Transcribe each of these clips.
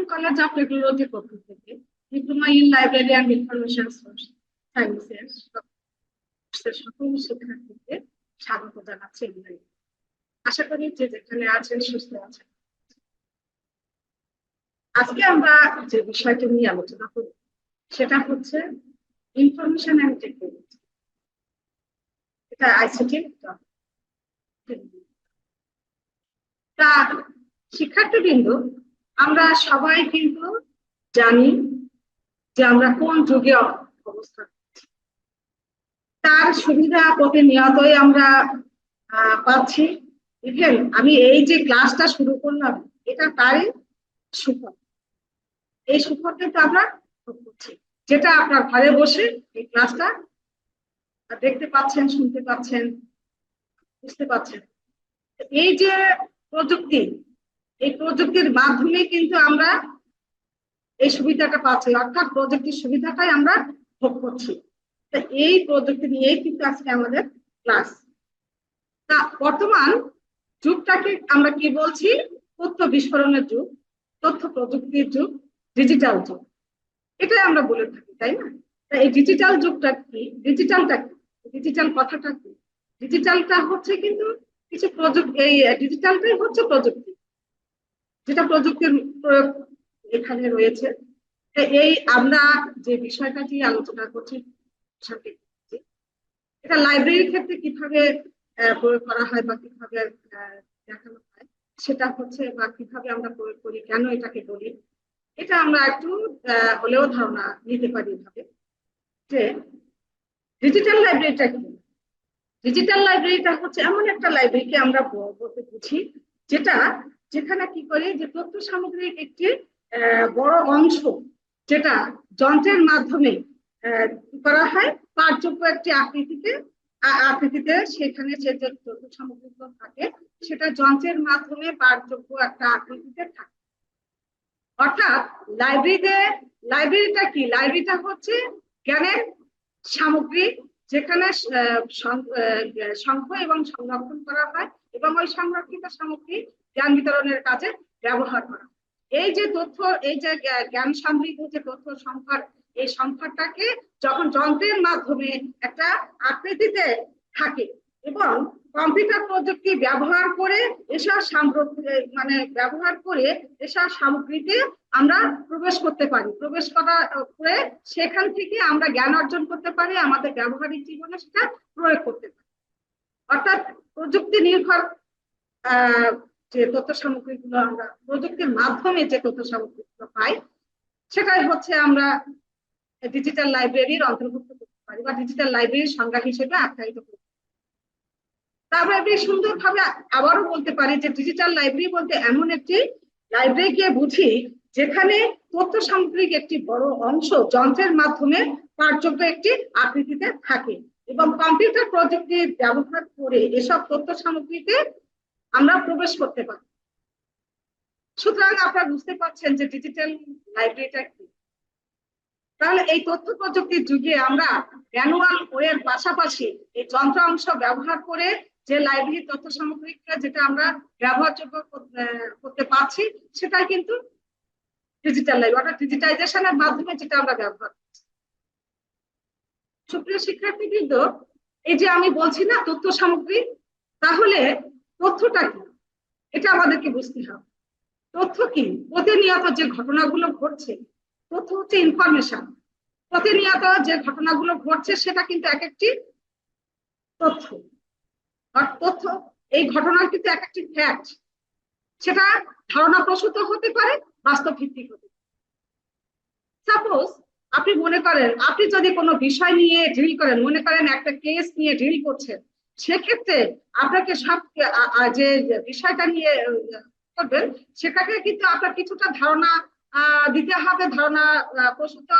Modern College of Technology থেকে। Diploma in library and information সায়েন্সের সকল শিক্ষার্থীকে স্বাগত জানাচ্ছি। আশা করি যে যেখানে আছেন, সুস্থ আছেন। আজকে আমরা যে বিষয়টি নিয়ে আলোচনা করব, সেটা হচ্ছে ইনফরমেশন অ্যান্ড টেকনোলজি এটা আইসিটি তা শিক্ষার্থীবৃন্দ আমরা সবাই কিন্তু জানি যে আমরা কোন যুগে অবস্থান। তার সুবিধা প্রতিনিয়তই আমরা পাচ্ছি। ইভেন আমি এই যে ক্লাসটা শুরু করলাম, এটা তারই সুফল। এই সুফল কিন্তু আমরা করছি। যেটা আপনার ঘরে বসে এই ক্লাসটা দেখতে পাচ্ছেন, শুনতে পাচ্ছেন, বুঝতে পাচ্ছেন। এই যে প্রযুক্তি এই প্রযুক্তির মাধ্যমে কিন্তু আমরা এই সুবিধাটা পাচ্ছি, অর্থাৎ প্রযুক্তির সুবিধাটাই আমরা ভোগ করছি। তা এই প্রযুক্তি নিয়েই কিন্তু আজকে আমাদের ক্লাস। তা বর্তমান যুগটাকে আমরা কি বলছি? তথ্য বিস্ফোরণের যুগ, তথ্য প্রযুক্তির যুগ, ডিজিটাল যুগ। এটাই আমরা বলে থাকি, তাই না? তা এই ডিজিটাল যুগটা কি? ডিজিটালটা কি? ডিজিটাল কথাটা কি? ডিজিটালটা হচ্ছে কিন্তু কিছু প্রযুক্তি এই, ডিজিটালটাই হচ্ছে প্রযুক্তি। যেটা প্রযুক্তির প্রয়োগ এখানে রয়েছে। এই আমরা যে বিষয়টা নিয়ে আলোচনা করছি এটা লাইব্রেরির ক্ষেত্রে কীভাবে প্রয়োগ করা হয় বা কীভাবে দেখানো হয়, সেটা হচ্ছে বা কীভাবে আমরা প্রয়োগ করি, কেন এটাকে বলি, এটা আমরা একটু হলেও ধারণা নিতে পারি এভাবে যে ডিজিটাল লাইব্রেরিটা কি? ডিজিটাল লাইব্রেরিটা হচ্ছে এমন একটা লাইব্রেরিকে আমরা বলতে বুঝি, যেটা যেখানে কি করে যে তথ্য সামগ্রীর একটি বড় অংশ যেটা যন্ত্রের মাধ্যমে করা হয় পাঠযোগ্য একটি আকৃতিতে আকৃতিতে সেখানে যে তথ্য সামগ্রীগুলো থাকে সেটা যন্ত্রের মাধ্যমে পাঠযোগ্য একটা আকৃতিতে থাকে। অর্থাৎ লাইব্রেরিতে লাইব্রেরিটা কি? লাইব্রেরিটা হচ্ছে জ্ঞানের সামগ্রী যেখানে আহ, সং- আহ, সংগ্রহ এবং সংরক্ষণ করা হয় এবং ওই সংরক্ষিত সামগ্রী জ্ঞান বিতরণের কাজে ব্যবহার করা। এই যে তথ্য এই যে জ্ঞান সমৃদ্ধ যে তথ্য সংখ্যার এই সংখ্যাটাকে যখন যন্ত্রের মাধ্যমে একটা আকৃতিতে থাকে এবং কম্পিউটার প্রযুক্তি ব্যবহার করে এসব মানে ব্যবহার করে এসব সামগ্রীতে আমরা প্রবেশ করতে পারি। প্রবেশ করা করে সেখান থেকে আমরা জ্ঞান অর্জন করতে পারি আমাদের ব্যবহারিক জীবনে সেটা প্রয়োগ করতে পারি। অর্থাৎ প্রযুক্তি নির্ভর আহ, যে তথ্য সামগ্রীগুলো আমরা প্রযুক্তির মাধ্যমে যে তথ্য সামগ্রীগুলো পাই, সেটাই হচ্ছে আমরা ডিজিটাল লাইব্রেরির অন্তর্ভুক্ত করতে পারি বা ডিজিটাল লাইব্রেরির সংজ্ঞা হিসেবে আখ্যায়িত করতে পারি। তারপরে আমি সুন্দরভাবে আবারও বলতে পারি যে ডিজিটাল লাইব্রেরি বলতে এমন একটি লাইব্রেরিকে বুঝি যেখানে তথ্য সামগ্রিক একটি বড় অংশ যন্ত্রের মাধ্যমে পাঠযোগ্য একটি আকৃতিতে থাকে এবং কম্পিউটার প্রযুক্তি ব্যবহার করে এসব তথ্য সামগ্রীতে আমরা প্রবেশ করতে পারি। সুতরাং আপনারা বুঝতে পারছেন যে ডিজিটাল লাইব্রেরিটা কি। তাহলে এই তথ্য প্রযুক্তির যুগে আমরা ম্যানুয়াল ওয়ের পাশাপাশি এই যন্ত্রাংশ ব্যবহার করে যে লাইব্রেরির তথ্য সামগ্রীকে যেটা আমরা ব্যবহারযোগ্য করতে পারছি, সেটা কিন্তু ডিজিটাল লাইব্রেরি অর্থাৎ ডিজিটাইজেশনের মাধ্যমে যেটা আমরা ব্যবহার করছি। সুপ্রিয় শিক্ষার্থীবৃন্দ, এই যে আমি বলছি না তথ্য সামগ্রী, তাহলে তথ্যটা কি? এটা আমাদেরকে বুঝতে হবে। তথ্য কি? প্রতিনিয়ত যে ঘটনাগুলো ঘটছে, তথ্য হচ্ছে ইনফরমেশন প্রতিনিয়ত যে ঘটনাগুলো ঘটছে, সেটা কিন্তু এক একটি তথ্য। আর তথ্য, এই ঘটনার কিন্তু এক একটি ফ্যাক্ট সেটা ধারণা প্রসূত হতে পারে বাস্তব ভিত্তিক হতে সাপোজ আপনি মনে করেন, আপনি যদি কোনো বিষয় নিয়ে ডিল করেন, মনে করেন একটা কেস নিয়ে ডিল করছেন সেক্ষেত্রে আপনাকে যে বিষয়টা নিয়ে করবেন, সেটাকে কিন্তু আপনার কিছুটা ধারণা দিতে হবে, ধারণা প্রসূত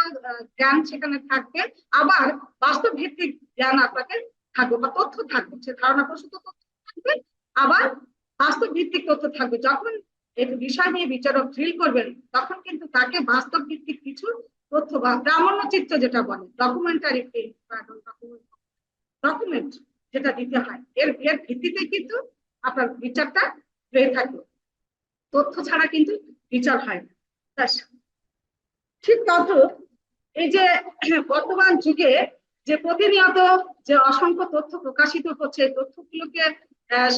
জ্ঞান সেখানে থাকবে, আবার বাস্তব ভিত্তিক জ্ঞান আপনাকে থাকবে বা তথ্য থাকবে, সে ধারণা প্রসূত তথ্য থাকবে, আবার বাস্তব ভিত্তিক তথ্য থাকবে। যখন এই বিষয় নিয়ে বিচারক ড্রিল করবেন, তখন কিন্তু তাকে বাস্তব ভিত্তিক কিছু তথ্য বা প্রামাণ্য চিত্র যেটা বলে ডকুমেন্টারি ডকুমেন্ট যেটা দিতে হয়। এর এর ভিত্তিতে কিন্তু আপনার বিচারটা হয়ে থাকে। তথ্য ছাড়া কিন্তু বিচার হয় না। ঠিক তত এই যে বর্তমান যুগে যে প্রতিনিয়ত যে অসংখ্য তথ্য প্রকাশিত হচ্ছে তথ্যগুলোকে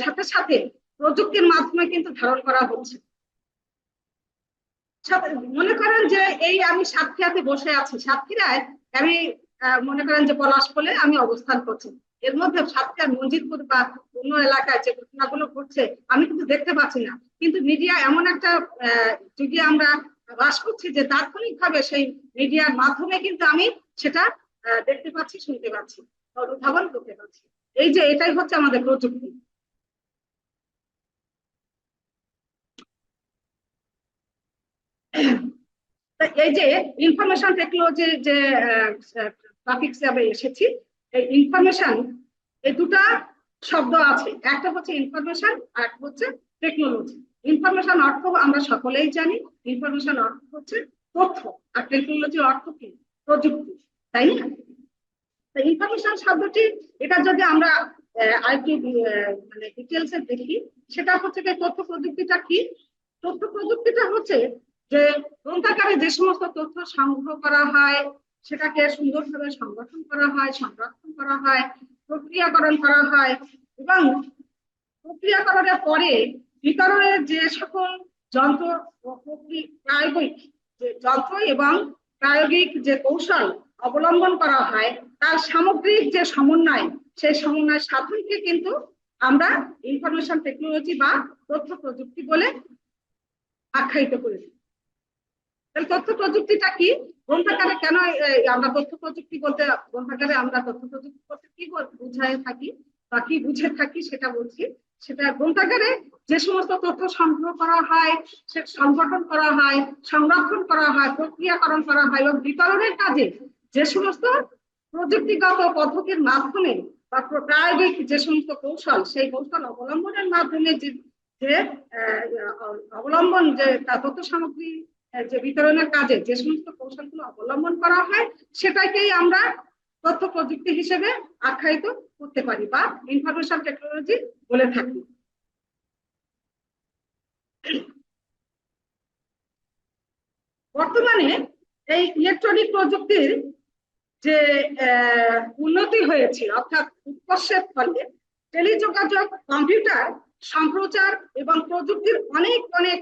সাথে সাথে প্রযুক্তির মাধ্যমে কিন্তু ধারণ করা হচ্ছে। মনে করেন যে এই আমি সাতক্ষীরাতে বসে আছি। সাতক্ষীরায় আমি মনে করেন যে পলাশ বলে আমি অবস্থান করছি। এর মধ্যে সাতটা মঞ্জিতপুর বা অন্য এলাকায় যে ঘটনাগুলো ঘটছে, আমি কিন্তু দেখতে পাচ্ছি না। কিন্তু মিডিয়া এমন একটা যুগে আমরা বাস করছি যে তাৎক্ষণিক ভাবে সেই মিডিয়ার মাধ্যমে কিন্তু আমি সেটা দেখতে পাচ্ছি, শুনতে পাচ্ছি অনুধাবন করতে পারছি। এই যে এটাই হচ্ছে আমাদের প্রযুক্তি। এই যে ইনফরমেশন টেকনোলজি যে টপিক এসেছি ইনফরমেশন এই দুটা শব্দ আছে। একটা হচ্ছে ইনফরমেশন আর একটা হচ্ছে টেকনোলজি ইনফরমেশন অর্থ আমরা সকলেই জানি। ইনফরমেশন অর্থ হচ্ছে তথ্য। আর টেকনোলজি অর্থ কি? প্রযুক্তি। তাই না? ইনফরমেশন শব্দটি, এটা যদি আমরা আরেকটু মানে ডিটেলসে দেখি, সেটা হচ্ছে যে তথ্য প্রযুক্তিটা কি? তথ্য প্রযুক্তিটা হচ্ছে যে গ্রন্থাগারে যে সমস্ত তথ্য সংগ্রহ করা হয় সেটাকে সুন্দরভাবে সংগঠন করা হয়, সংরক্ষণ করা হয়, প্রক্রিয়াকরণ করা হয় এবং প্রক্রিয়াকরণের পরে বিতরণের যে সকল যন্ত্র প্রায়োগিক যে যন্ত্র এবং প্রায়োগিক যে কৌশল অবলম্বন করা হয়, তার সামগ্রিক যে সমন্বয়, সেই সমন্বয় সাধনকে কিন্তু আমরা ইনফরমেশন টেকনোলজি বা তথ্য প্রযুক্তি বলে আখ্যায়িত করেছি। তাহলে তথ্য প্রযুক্তিটা কি? গ্রন্থাগারে কেন আমরা তথ্য প্রযুক্তি বলতে, গ্রন্থাগারে আমরা তথ্য প্রযুক্তি বলতে কি বুঝায় থাকি বা কি বুঝে থাকি সেটা বলছি। সেটা গ্রন্থাগারে যে সমস্ত তথ্য সংগ্রহ করা হয়, সে সংগঠন করা হয়, সংরক্ষণ করা হয়, প্রক্রিয়াকরণ করা হয় এবং বিতরণের কাজে যে সমস্ত প্রযুক্তিগত পদ্ধতির মাধ্যমে বা প্র- প্রায়োগিক যে সমস্ত কৌশল, সেই কৌশল অবলম্বনের মাধ্যমে যে অবলম্বন যে তথ্য সামগ্রী যে বিতরণের কাজে যে সমস্ত কৌশলগুলো অবলম্বন করা হয়, সেটাকেই আমরা তথ্য প্রযুক্তি হিসেবে আখ্যায়িত করতে পারি বা ইনফরমেশন টেকনোলজি বলে থাকি। বর্তমানে এই ইলেকট্রনিক প্রযুক্তির যে উন্নতি হয়েছে, অর্থাৎ উৎকর্ষের ফলে টেলিযোগাযোগ, কম্পিউটার, সম্প্রচার এবং প্রযুক্তির অনেক অনেক,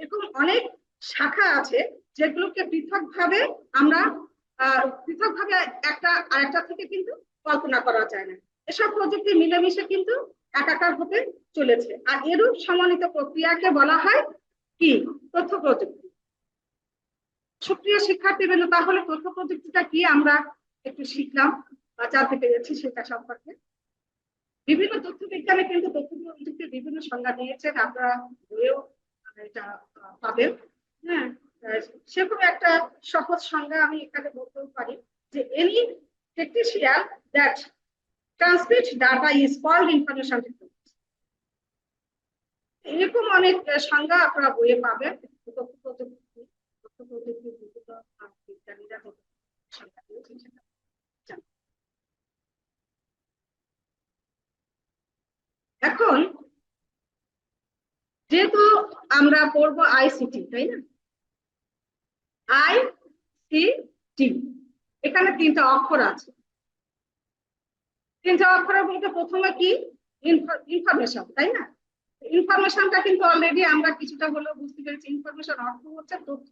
এরকম অনেক শাখা আছে যেগুলোকে পৃথকভাবে আমরা পৃথকভাবে একটা, আরেকটা থেকে কিন্তু কল্পনা করা যায় না। এসব প্রযুক্তি মিলেমিশে কিন্তু একাকার হতে চলেছে। আর এরূপ সমন্বিত প্রক্রিয়াকে বলা হয় কি? তথ্য প্রযুক্তি। সুপ্রিয় শিক্ষার্থীবৃন্দ, তাহলে তথ্য প্রযুক্তিটা কি আমরা একটু শিখলাম বা জানতে পেরেছি সেটা সম্পর্কে? বিভিন্ন তথ্য বিজ্ঞানে কিন্তু তথ্য প্রযুক্তির বিভিন্ন সংজ্ঞা দিয়েছেন। আপনারা বইয়েও এটা পাবেন। হ্যাঁ সেরকম একটা সহজ সংজ্ঞা আমি এখানে বলতেও পারি যে any technician that transmit data is called information এরকম অনেক সংজ্ঞা আপনারা বইয়ে পাবেন। এখন যেহেতু আমরা পড়ব আইসিটি তাই না? আই টি এখানে তিনটা অক্ষর আছে। তিনটা অক্ষরের মধ্যে প্রথমে কি? ইনফরমেশন তাই না? ইনফরমেশনটা কিন্তু অলরেডি আমরা কিছুটা হলেও বুঝতে পেরেছি। ইনফরমেশন অর্থ হচ্ছে তথ্য।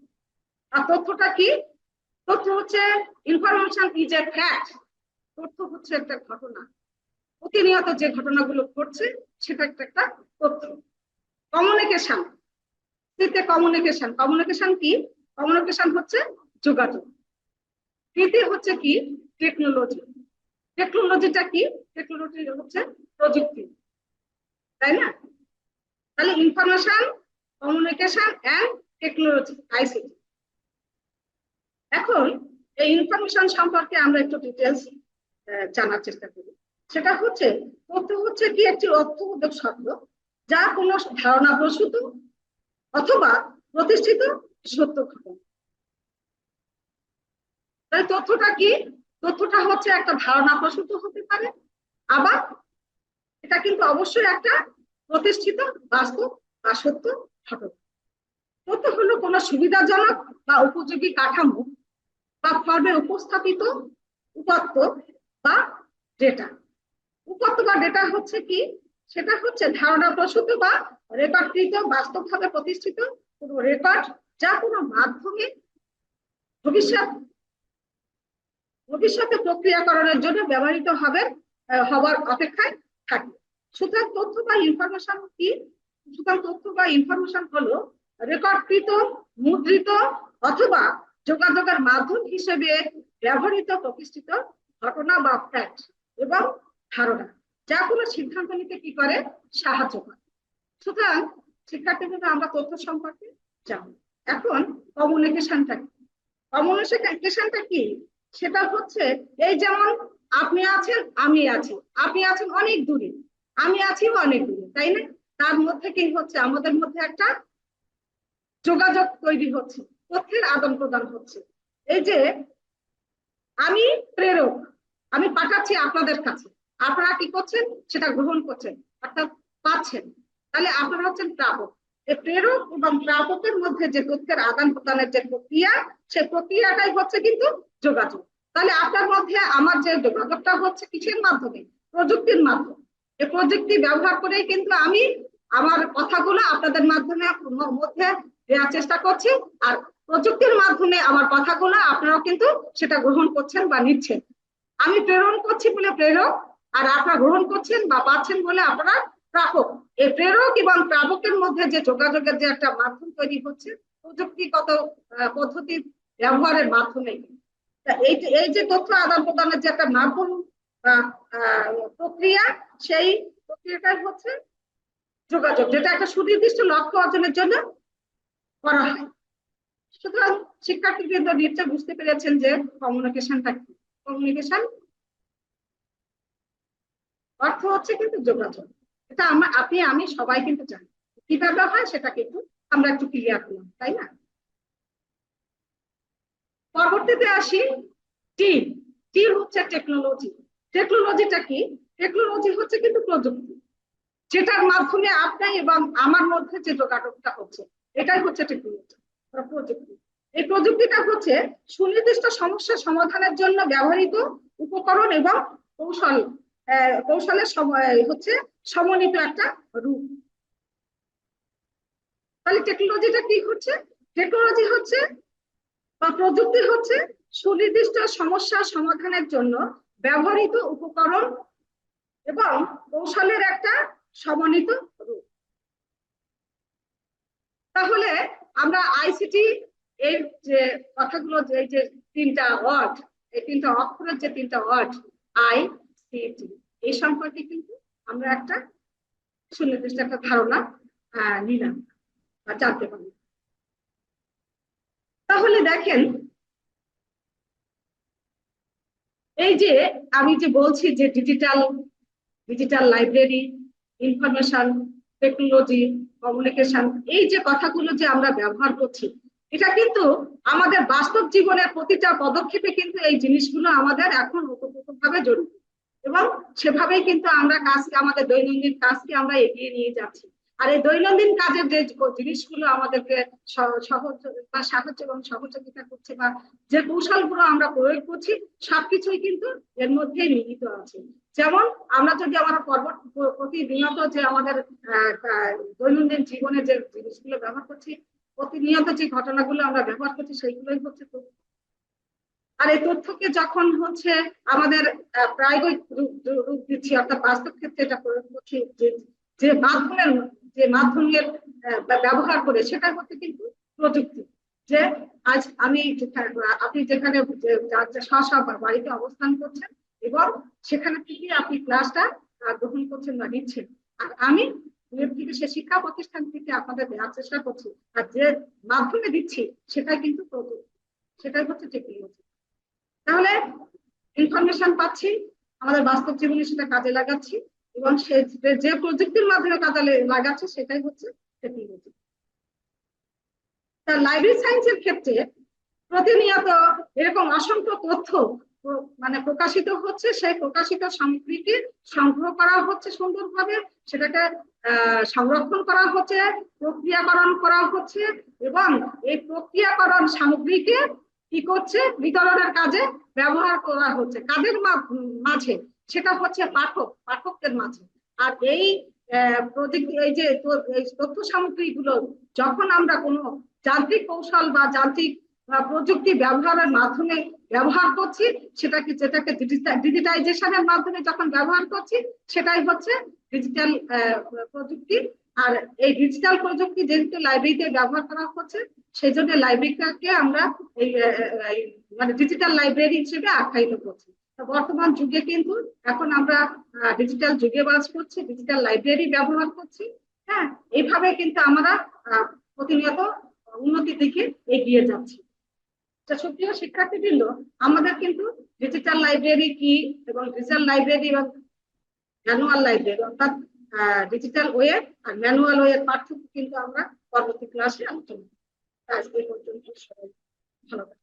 আর তথ্যটা কি? তথ্য হচ্ছে ইনফরমেশন ইজ এ ফ্যাক্ট তথ্য হচ্ছে একটা ঘটনা। প্রতিনিয়ত যে ঘটনাগুলো ঘটছে, সেটা একটা একটা তথ্য। কমিউনিকেশন তৃতীয় কমিউনিকেশন কমিউনিকেশন কি? কমিউনিকেশন হচ্ছে যোগাযোগ। তৃতীয় হচ্ছে কি? টেকনোলজি টেকনোলজিটা কি? টেকনোলজি হচ্ছে প্রযুক্তি। তাই না? তাহলে information communication and technology ICT এখন এই ইনফরমেশন সম্পর্কে আমরা একটু ডিটেলস জানার চেষ্টা করি। সেটা হচ্ছে, তথ্য হচ্ছে কি? একটি অর্থবোধক শব্দ। যা কোনো ধারণা প্রসূত অথবা প্রতিষ্ঠিত সত্য ঘটনা। তথ্যটা কি? তথ্যটা হচ্ছে একটা ধারণা প্রসূত হতে পারে, আবার এটা কিন্তু অবশ্যই একটা প্রতিষ্ঠিত বাস্তব বা সত্য ঘটনা। তথ্য হলো কোনো কোনো সুবিধাজনক বা উপযোগী কাঠামো বা ফর্মে উপস্থাপিত উপাত্ত বা ডেটা। উপাত্ত বা ডেটা হচ্ছে কি? সেটা হচ্ছে ধারণা প্রসূত বা রেকর্ডকৃত বাস্তবভাবে প্রতিষ্ঠিত কোনো রেকর্ড যা কোনো মাধ্যমে ভবিষ্যৎ, ভবিষ্যতে প্রক্রিয়াকরণের জন্য ব্যবহৃত হবে হওয়ার অপেক্ষায় থাকে। সুতরাং তথ্য বা ইনফরমেশন কি? সুতরাং তথ্য বা ইনফরমেশন হলো রেকর্ডকৃত, মুদ্রিত অথবা যোগাযোগের মাধ্যম হিসেবে ব্যবহৃত প্রতিষ্ঠিত ঘটনা বা ফ্যাক্ট এবং ধারণা। যা কোনো সিদ্ধান্ত নিতে কি করে? সাহায্য করে। সুতরাং শিক্ষার্থীদের আমরা তথ্য সম্পর্কে জানি এখন কমিউনিকেশনটা কি? কমিউনিকেশনটা কি? সেটা হচ্ছে, এই যেমন আপনি আছেন, আমি আছি। আপনি আছেন অনেক দূরে, আমি আছি অনেক দূরে, তাই না? তার মধ্যে কি হচ্ছে? আমাদের মধ্যে একটা যোগাযোগ তৈরি হচ্ছে, তথ্যের আদান প্রদান হচ্ছে। এই যে, আমি প্রেরক, আমি পাঠাচ্ছি আপনাদের কাছে। আপনারা কি করছেন? সেটা গ্রহণ করছেন, অর্থাৎ পাচ্ছেন। তাহলে আপনারা হচ্ছেন প্রাপক। প্রেরক এবং প্রাপকের মধ্যে যে তথ্যের আদান প্রদানের যে প্রক্রিয়া, সে প্রক্রিয়াটাই হচ্ছে কিন্তু যোগাযোগ। তাহলে আপনার মধ্যে আমার যে যোগাযোগটা হচ্ছে কিসের মাধ্যমে? প্রযুক্তির মাধ্যমে। এই প্রযুক্তি ব্যবহার করেই কিন্তু আমি আমার কথাগুলো আপনাদের মাধ্যমে মধ্যে দেওয়ার চেষ্টা করছি। আর প্রযুক্তির মাধ্যমে আমার কথাগুলো আপনারাও কিন্তু সেটা গ্রহণ করছেন বা নিচ্ছেন। আমি প্রেরণ করছি বলে প্রেরক আর আপনারা গ্রহণ করছেন বা পাচ্ছেন বলে আপনারা প্রাপক। এই প্রেরক এবং প্রাপকের মধ্যে যে যোগাযোগের যে একটা মাধ্যম তৈরি হচ্ছে, প্রযুক্তিগত পদ্ধতির ব্যবহারের মাধ্যমে। এই এই যে তথ্য আদান প্রদানের যে একটা মাধ্যম প্রক্রিয়া, সেই প্রক্রিয়াটাই হচ্ছে যোগাযোগ, যেটা একটা সুনির্দিষ্ট লক্ষ্য অর্জনের জন্য করা হয়। সুতরাং শিক্ষার্থীবৃন্দ নিশ্চয় বুঝতে পেরেছেন যে কমিউনিকেশনটা কি। কমিউনিকেশন অর্থ হচ্ছে কিন্তু যোগাযোগ। এটা আমরা, আপনি, আমি সবাই কিন্তু জানি। কীভাবে হয় সেটা কিন্তু আমরা একটু ক্লিয়ার করলাম, তাই না? পরবর্তীতে আসি টি টি হচ্ছে টেকনোলজি টেকনোলজিটা কি? টেকনোলজি হচ্ছে কিন্তু প্রযুক্তি। যেটার মাধ্যমে আপনার এবং আমার মধ্যে যে যোগাযোগটা হচ্ছে, এটাই হচ্ছে টেকনোলজি প্রযুক্তি। এই প্রযুক্তিটা হচ্ছে সুনির্দিষ্ট সমস্যা সমাধানের জন্য ব্যবহৃত উপকরণ এবং কৌশল। কৌশলের সময় হচ্ছে সমন্বিত একটা রূপ। তাহলে টেকনোলজিটা কি হচ্ছে? টেকনোলজি হচ্ছে বা প্রযুক্তি হচ্ছে সুনির্দিষ্ট সমস্যা সমাধানের জন্য ব্যবহৃত উপকরণ এবং কৌশলের একটা সমন্বিত রূপ। তাহলে আমরা আইসিটি এর যে কথাগুলো যে তিনটা ওয়ার্ড এই তিনটা অক্ষরের যে তিনটা ওয়ার্ড আই সিটি এই সম্পর্কে কিন্তু আমরা একটা সুনির্দিষ্ট একটা ধারণা নিলাম বা জানতে পারলাম। তাহলে দেখেন, এই যে আমি যে বলছি যে digital digital library information technology communication এই যে কথাগুলো যে আমরা ব্যবহার করছি, এটা কিন্তু আমাদের বাস্তব জীবনের প্রতিটা পদক্ষেপে কিন্তু এই জিনিসগুলো আমাদের এখন ওতপ্রোতভাবে জড়িত। এবং সেভাবেই কিন্তু আমরা কাজকে, আমাদের দৈনন্দিন কাজকে আমরা এগিয়ে নিয়ে যাচ্ছি আর এই দৈনন্দিন কাজের যে জিনিসগুলো আমাদেরকে সহজ, বা সাহায্য এবং সহযোগিতা করছে বা যে কৌশলগুলো আমরা প্রয়োগ করছি, সবকিছুই কিন্তু এর মধ্যেই নিহিত আছে যেমন আমরা যদি আমার পর্বত প্রতিনিয়ত যে আমাদের দৈনন্দিন জীবনে যে জিনিসগুলো ব্যবহার করছি, প্রতিনিয়ত যে ঘটনাগুলো আমরা ব্যবহার করছি, সেইগুলোই হচ্ছে। আর এই তথ্যকে যখন হচ্ছে আমাদের প্রায়োগিক রূপ দিচ্ছি, অর্থাৎ বাস্তব ক্ষেত্রে এটা প্রয়োগ করছি যে মাধ্যমের যে মাধ্যমের ব্যবহার করে সেটা হচ্ছে কিন্তু প্রযুক্তি। যে আজ আমি আপনি যেখানে বাড়িতে অবস্থান করছেন এবং সেখানে থেকে আপনি ক্লাসটা গ্রহণ করছেন বা নিচ্ছেন। আর আমি থেকে সে শিক্ষা প্রতিষ্ঠান থেকে আপনাদের দেওয়ার চেষ্টা করছি। আর যে মাধ্যমে দিচ্ছি, সেটাই কিন্তু প্রযুক্তি। সেটাই হচ্ছে টেকনোলজি। তাহলে ইনফরমেশন পাচ্ছি, আমাদের বাস্তব জীবনে সেটা কাজে লাগাচ্ছি এবং সে যে- প্রযুক্তির মাধ্যমে কাজে লাগাচ্ছে সেটাই হচ্ছে টেকনোলজি তা লাইব্রেরি সায়েন্সের ক্ষেত্রে প্রতিনিয়ত এরকম অসংখ্য তথ্য মানে প্রকাশিত হচ্ছে, সেই প্রকাশিত সামগ্রীকে সংগ্রহ করা হচ্ছে সুন্দরভাবে, সেটাকে সংরক্ষণ করা হচ্ছে, প্রক্রিয়াকরণ করা হচ্ছে এবং এই প্রক্রিয়াকরণ সামগ্রীকে কি করছে? বিতরণের কাজে ব্যবহার করা হচ্ছে। কাদের মাঝে? সেটা হচ্ছে পাঠক, পাঠকদের মাঝে। আর এই এই যে তথ্য সামগ্রীগুলো, যখন আমরা কোনো যান্ত্রিক কৌশল বা যান্ত্রিক প্রযুক্তি ব্যবহারের মাধ্যমে ব্যবহার করছি, সেটাকে যেটাকে ডিজিটাইজেশনের মাধ্যমে যখন ব্যবহার করছি, সেটাই হচ্ছে ডিজিটাল প্রযুক্তি আর এই ডিজিটাল প্রযুক্তি যেহেতু লাইব্রেরিতে ব্যবহার করা হচ্ছে সেই জন্য লাইব্রেরিটাকে আমরা এই মানে ডিজিটাল লাইব্রেরি হিসেবে আখ্যায়িত করছি। বর্তমান যুগে কিন্তু এখন আমরা ডিজিটাল যুগে বাস করছি ডিজিটাল লাইব্রেরি ব্যবহার করছি। হ্যাঁ এইভাবে কিন্তু আমরা প্রতিনিয়ত উন্নতির দিকে এগিয়ে যাচ্ছি। সুপ্রিয় শিক্ষার্থীবৃন্দ, আমাদের কিন্তু ডিজিটাল লাইব্রেরি কি এবং ডিজিটাল লাইব্রেরি এবং ম্যানুয়াল লাইব্রেরি অর্থাৎ ডিজিটাল ওয়ে আর ম্যানুয়াল ওয়ে পার্থক্য কিন্তু আমরা পরবর্তী ক্লাসে আলোচনা। আজকে পর্যন্ত, সবাই থাকুন